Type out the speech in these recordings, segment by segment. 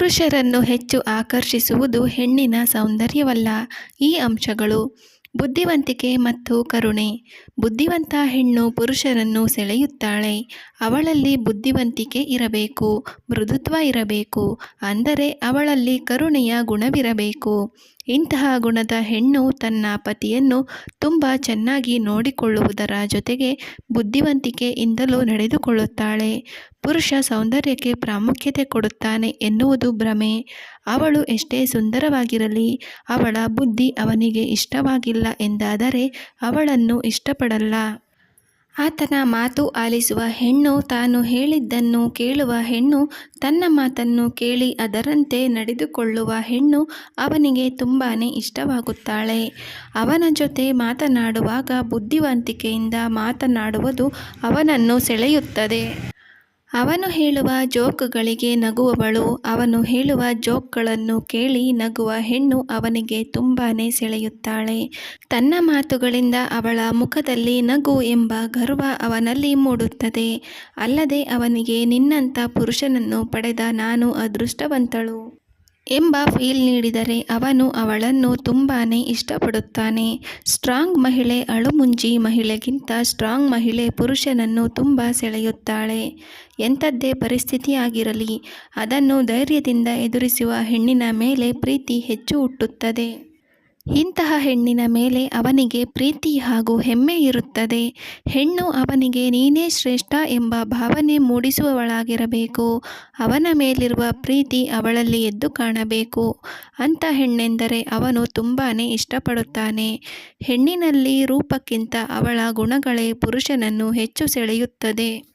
ಪುರುಷರನ್ನು ಹೆಚ್ಚು ಆಕರ್ಷಿಸುವುದು ಹೆಣ್ಣಿನ ಸೌಂದರ್ಯವಲ್ಲ. ಈ ಅಂಶಗಳು ಬುದ್ಧಿವಂತಿಕೆ ಮತ್ತು ಕರುಣೆ. ಬುದ್ಧಿವಂತ ಹೆಣ್ಣು ಪುರುಷರನ್ನು ಸೆಳೆಯುತ್ತಾಳೆ. ಅವಳಲ್ಲಿ ಬುದ್ಧಿವಂತಿಕೆ ಇರಬೇಕು, ಮೃದುತ್ವ ಇರಬೇಕು, ಅಂದರೆ ಅವಳಲ್ಲಿ ಕರುಣೆಯ ಗುಣವಿರಬೇಕು. ಇಂತಹ ಗುಣದ ಹೆಣ್ಣು ತನ್ನ ಪತಿಯನ್ನು ತುಂಬ ಚೆನ್ನಾಗಿ ನೋಡಿಕೊಳ್ಳುವುದರ ಜೊತೆಗೆ ಬುದ್ಧಿವಂತಿಕೆಯಿಂದಲೂ ನಡೆದುಕೊಳ್ಳುತ್ತಾಳೆ. ಪುರುಷ ಸೌಂದರ್ಯಕ್ಕೆ ಪ್ರಾಮುಖ್ಯತೆ ಕೊಡುತ್ತಾನೆ ಎನ್ನುವುದು ಭ್ರಮೆ. ಅವಳು ಎಷ್ಟೇ ಸುಂದರವಾಗಿರಲಿ, ಅವಳ ಬುದ್ಧಿ ಅವನಿಗೆ ಇಷ್ಟವಾಗಿಲ್ಲ ಎಂದಾದರೆ ಅವಳನ್ನು ಇಷ್ಟಪಡಲ್ಲ. ಆತನ ಮಾತು ಆಲಿಸುವ ಹೆಣ್ಣು ತಾನು ಹೇಳಿದ್ದನ್ನು ಕೇಳುವ ಹೆಣ್ಣು ತನ್ನ ಮಾತನ್ನು ಕೇಳಿ ಅದರಂತೆ ನಡೆದುಕೊಳ್ಳುವ ಹೆಣ್ಣು ಅವನಿಗೆ ತುಂಬಾ ಇಷ್ಟವಾಗುತ್ತಾಳೆ. ಅವನ ಜೊತೆ ಮಾತನಾಡುವಾಗ ಬುದ್ಧಿವಂತಿಕೆಯಿಂದ ಮಾತನಾಡುವುದು ಅವನನ್ನು ಸೆಳೆಯುತ್ತದೆ. ಅವನು ಹೇಳುವ ಜೋಕ್ಗಳಿಗೆ ನಗುವವಳು, ಅವನು ಹೇಳುವ ಜೋಕ್ಗಳನ್ನು ಕೇಳಿ ನಗುವ ಹೆಣ್ಣು ಅವನಿಗೆ ತುಂಬಾ ಸೆಳೆಯುತ್ತಾಳೆ. ತನ್ನ ಮಾತುಗಳಿಂದ ಅವಳ ಮುಖದಲ್ಲಿ ನಗು ಎಂಬ ಗರ್ವ ಅವನಲ್ಲಿ ಮೂಡುತ್ತದೆ. ಅಲ್ಲದೆ ಅವನಿಗೆ ನಿನ್ನಂಥ ಪುರುಷನನ್ನು ಪಡೆದ ನಾನು ಅದೃಷ್ಟವಂತಳು. ಎಂಬ ಫೀಲ್ ನೀಡಿದರೆ ಅವನು ಅವಳನ್ನು ತುಂಬಾ ಇಷ್ಟಪಡುತ್ತಾನೆ. ಸ್ಟ್ರಾಂಗ್ ಮಹಿಳೆ ಅಳುಮುಂಜಿ ಮಹಿಳೆಗಿಂತ ಸ್ಟ್ರಾಂಗ್ ಮಹಿಳೆ ಪುರುಷನನ್ನು ತುಂಬ ಸೆಳೆಯುತ್ತಾಳೆ. ಎಂಥದ್ದೇ ಪರಿಸ್ಥಿತಿಯಾಗಿರಲಿ, ಅದನ್ನು ಧೈರ್ಯದಿಂದ ಎದುರಿಸುವ ಹೆಣ್ಣಿನ ಮೇಲೆ ಪ್ರೀತಿ ಹೆಚ್ಚು ಹುಟ್ಟುತ್ತದೆ. ಇಂತಹ ಹೆಣ್ಣಿನ ಮೇಲೆ ಅವನಿಗೆ ಪ್ರೀತಿ ಹಾಗೂ ಹೆಮ್ಮೆ ಇರುತ್ತದೆ. ಹೆಣ್ಣು ಅವನಿಗೆ ನೀನೇ ಶ್ರೇಷ್ಠ ಎಂಬ ಭಾವನೆ ಮೂಡಿಸುವವಳಾಗಿರಬೇಕು. ಅವನ ಮೇಲಿರುವ ಪ್ರೀತಿ ಅವಳಲ್ಲಿ ಎದ್ದು ಕಾಣಬೇಕು. ಅಂಥ ಹೆಣ್ಣೆಂದರೆ ಅವನು ತುಂಬಾ ಇಷ್ಟಪಡುತ್ತಾನೆ. ಹೆಣ್ಣಿನಲ್ಲಿ ರೂಪಕ್ಕಿಂತ ಅವಳ ಗುಣಗಳೇ ಪುರುಷನನ್ನು ಹೆಚ್ಚು ಸೆಳೆಯುತ್ತದೆ.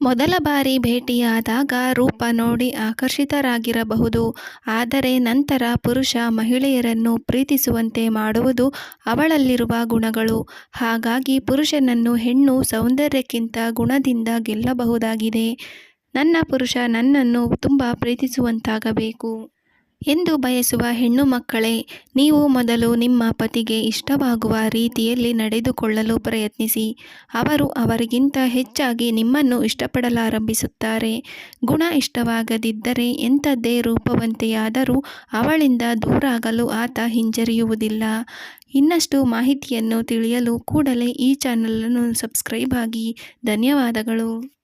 ಮೊದಲ ಬಾರಿ ಭೇಟಿಯಾದಾಗ ರೂಪ ನೋಡಿ ಆಕರ್ಷಿತರಾಗಿರಬಹುದು. ಆದರೆ ನಂತರ ಪುರುಷ ಮಹಿಳೆಯರನ್ನು ಪ್ರೀತಿಸುವಂತೆ ಮಾಡುವುದು ಅವಳಲ್ಲಿರುವ ಗುಣಗಳು. ಹಾಗಾಗಿ ಪುರುಷನನ್ನು ಹೆಣ್ಣು ಸೌಂದರ್ಯಕ್ಕಿಂತ ಗುಣದಿಂದ ಗೆಲ್ಲಬಹುದಾಗಿದೆ. ನನ್ನ ಪುರುಷ ನನ್ನನ್ನು ತುಂಬ ಪ್ರೀತಿಸುವಂತಾಗಬೇಕು. ಎಂದು ಬಯಸುವ ಹೆಣ್ಣು ಮಕ್ಕಳೇ, ನೀವು ಮೊದಲು ನಿಮ್ಮ ಪತಿಗೆ ಇಷ್ಟವಾಗುವ ರೀತಿಯಲ್ಲಿ ನಡೆದುಕೊಳ್ಳಲು ಪ್ರಯತ್ನಿಸಿ. ಅವರು ಅವರಿಗಿಂತ ಹೆಚ್ಚಾಗಿ ನಿಮ್ಮನ್ನು ಇಷ್ಟಪಡಲಾರಂಭಿಸುತ್ತಾರೆ. ಗುಣ ಇಷ್ಟವಾಗದಿದ್ದರೆ ಎಂಥದ್ದೇ ರೂಪವಂತೆಯಾದರೂ ಅವಳಿಂದ ದೂರಾಗಲು ಆತ ಹಿಂಜರಿಯುವುದಿಲ್ಲ. ಇನ್ನಷ್ಟು ಮಾಹಿತಿಯನ್ನು ತಿಳಿಯಲು ಕೂಡಲೇ ಈ ಚಾನಲನ್ನು ಸಬ್ಸ್ಕ್ರೈಬ್ ಆಗಿ. ಧನ್ಯವಾದಗಳು.